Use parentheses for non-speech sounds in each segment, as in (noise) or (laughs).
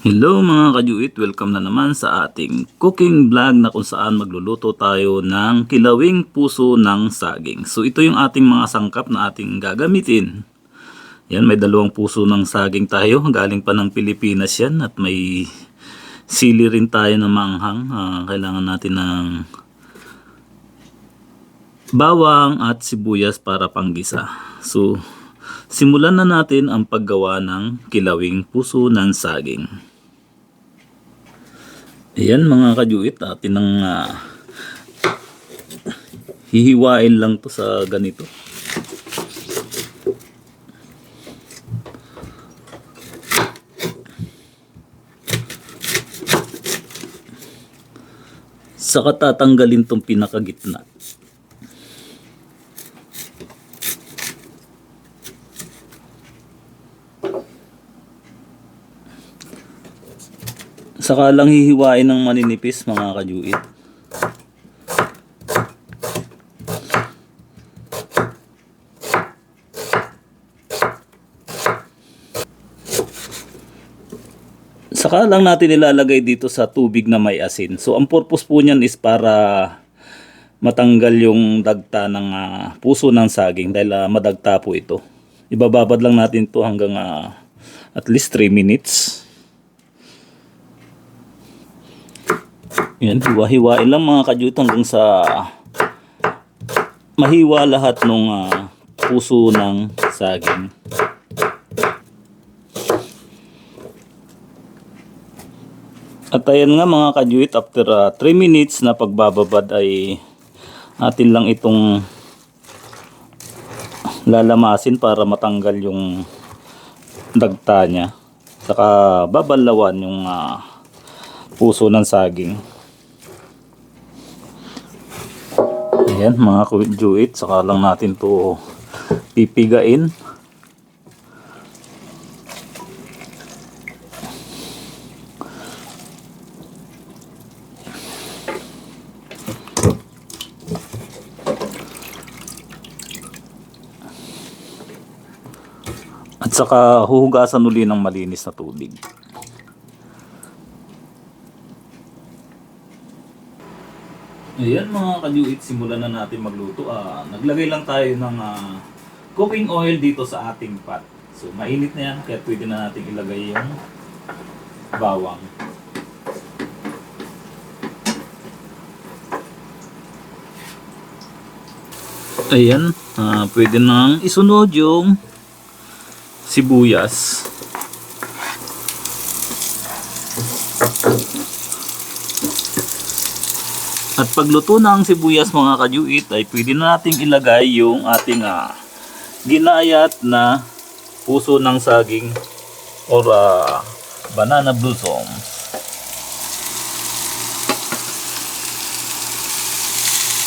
Hello mga kajuit, welcome na naman sa ating cooking vlog na kung saan magluluto tayo ng kilawing puso ng saging. So ito yung ating mga sangkap na ating gagamitin. Yan, may dalawang puso ng saging tayo, galing pa ng Pilipinas yan at may sili rin tayo na manghang. Ah, kailangan natin ng bawang at sibuyas para panggisa. So simulan na natin ang paggawa ng kilawing puso ng saging. Ayan mga kajuit, atin ang ah, hihiwain lang to sa ganito. Saka tatanggalin tong pinakagitna. Saka lang hihiwain ng maninipis mga kajuit. Saka lang natin ilalagay dito sa tubig na may asin. So ang purpose po niyan is para matanggal yung dagta ng ah, puso ng saging dahil ah, madagta po ito. Ibababad lang natin to hanggang ah, at least 3 minutes. Yan, hiwa-hiwain lang mga kajuit hanggang sa mahiwa lahat ng puso ng saging. At ayan nga mga kajuit, after 3 minutes na pagbababad ay atin lang itong lalamasin para matanggal yung dagta niya. Saka babalawan yung ah, puso ng saging. Ayan mga kajuit, saka lang natin to pipigain. At saka huhugasan uli ng malinis na tubig. Ayan mga kajuit, simulan na natin magluto. Ah, naglagay lang tayo ng ah, cooking oil dito sa ating pot. So mainit na yan, kaya pwede na natin ilagay yung bawang. Ayan, ah, pwede nang isunod yung sibuyas. At pagluto ng sibuyas mga kajuit ay pwede na nating ilagay yung ating ah, ginayat na puso ng saging or ah, banana blossoms.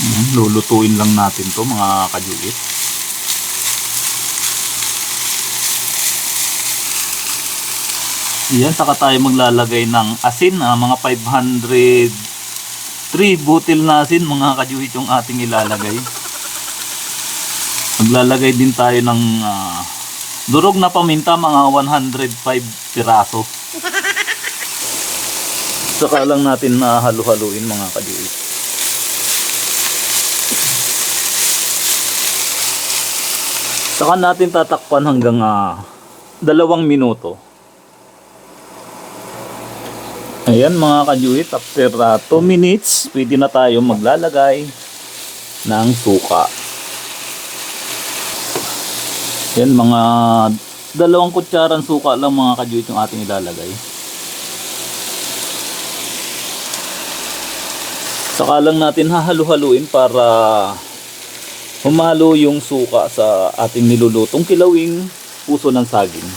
Mm, lulutuin lang natin to mga kajuit. Yan, saka tayo maglalagay ng asin, ah, mga 500 3 butil na asin mga kajuhit yung ating ilalagay. Maglalagay din tayo ng ah, durog na paminta mga 105 piraso. (laughs) Saka lang natin na halu-haluin mga kajuhit. Saka natin tatakpan hanggang ah, dalawang minuto. Ayan mga kajuit, after 2 minutes, pwede na tayo maglalagay ng suka. Yan mga dalawang kutsaran suka lang mga kajuit yung ating ilalagay. Saka lang natin hahalu-haluin para humalo yung suka sa ating nilulutong kilawing puso ng saging.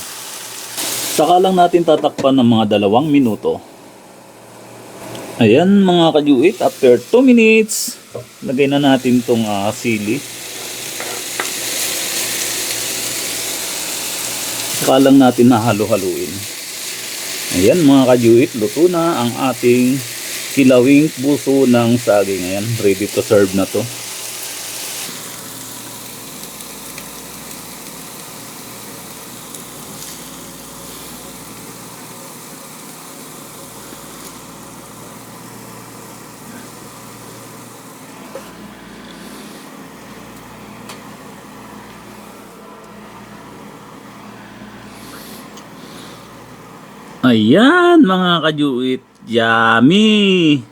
Saka lang natin tatakpan ng mga dalawang minuto. Ayan mga kajuit, after 2 minutes, lagay na natin tong ah, sili. Saka lang natin nahalo-haluin. Ayan mga kajuit, luto na ang ating kilawing puso ng saging. Ayan, ready to serve na to. Ayan mga kajuit, yummy!